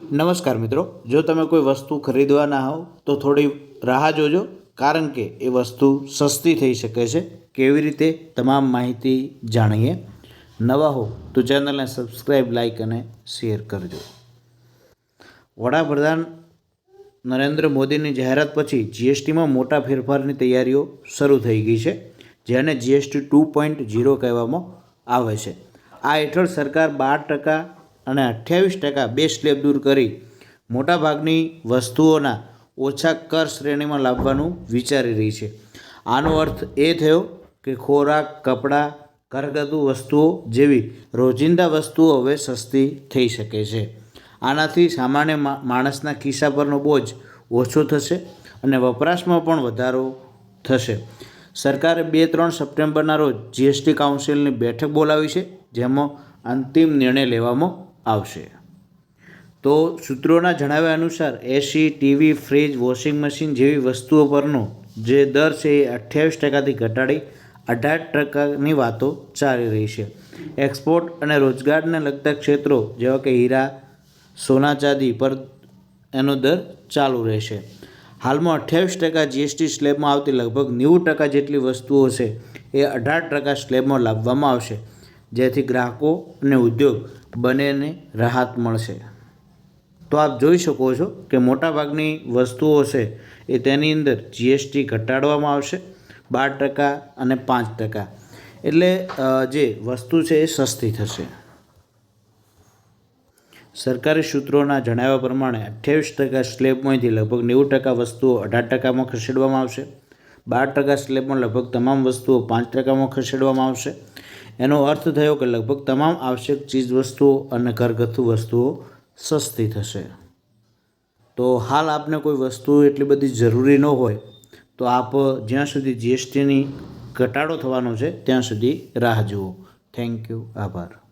નમસ્કાર મિત્રો. જો તમે કોઈ વસ્તુ ખરીદવાના હો તો થોડી રાહ જોજો. કારણ કે એ વસ્તુ સસ્તી થઈ શકે છે. કેવી રીતે? તમામ માહિતી જાણીએ. નવા હો તો ચેનલને સબસ્ક્રાઈબ લાઈક અને શેર કરજો. વડાપ્રધાન નરેન્દ્ર મોદીની જાહેરાત પછી જીએસટીમાં મોટા ફેરફારની તૈયારીઓ શરૂ થઈ ગઈ છે, જેને જીએસટી ટુ પોઈન્ટ ઝીરો કહેવામાં આવે છે. આ હેઠળ સરકાર બાર ટકા અને અઠ્યાવીસ ટકા બે સ્લેબ દૂર કરી મોટાભાગની વસ્તુઓના ઓછા કર શ્રેણીમાં લાવવાનું વિચારી રહી છે. આનો અર્થ એ થયો કે ખોરાક, કપડાં, ઘરગથ્થુ વસ્તુઓ જેવી રોજિંદા વસ્તુઓ હવે સસ્તી થઈ શકે છે. આનાથી સામાન્ય માણસના ખિસ્સા પરનો બોજ ઓછો થશે અને વપરાશમાં પણ વધારો થશે. સરકારે બે ત્રણ સપ્ટેમ્બરના રોજ જીએસટી કાઉન્સિલની બેઠક બોલાવી છે, જેમાં અંતિમ નિર્ણય લેવામાં આવશે. તો સૂત્રોના જણાવ્યા અનુસાર AC TV fridge washing machine જેવી વસ્તુઓ પરનો જે દર છે એ અઠ્યાવીસ ટકાથી ઘટાડી અઢાર ટકાની વાતો ચાલી રહી છે. એક્સપોર્ટ અને રોજગારને લગતા ક્ષેત્રો જેવા કે હીરા, સોના ચાંદી પર એનો દર ચાલુ રહેશે. હાલમાં અઠ્યાવીસ ટકા જીએસટી સ્લેબમાં આવતી લગભગ નેવું ટકા જેટલી વસ્તુઓ છે એ અઢાર ટકા સ્લેબમાં લાવવામાં આવશે. જેથી ગ્રાહકો અને ઉદ્યોગ બંનેને રાહત મળશે. તો આપ જોઈ શકો છો કે મોટાભાગની વસ્તુઓ છે એ તેની અંદર જીએસટી ઘટાડવામાં આવશે, બાર ટકા અને પાંચ ટકા. એટલે જે વસ્તુ છે એ સસ્તી થશે. સરકારી સૂત્રોના જણાવ્યા પ્રમાણે અઠ્યાવીસ ટકા સ્લેબમાંથી લગભગ નેવું ટકા વસ્તુઓ અઢાર ટકામાં ખસેડવામાં આવશે. બાર ટકા સ્લેબમાં લગભગ તમામ વસ્તુઓ પાંચ ટકામાં ખસેડવામાં આવશે. એનો અર્થ થયો કે લગભગ તમામ આવશ્યક ચીજ વસ્તુઓ અને ઘરગથ્થુ વસ્તુઓ સસ્તી થશે. તો હાલ આપને કોઈ વસ્તુ એટલી બધી જરૂરી ન હોય, તો આપ જ્યાં સુધી જીએસટીની ઘટાડો થવાનો છે, ત્યાં સુધી રાહ જુઓ. થેન્ક યુ આભાર.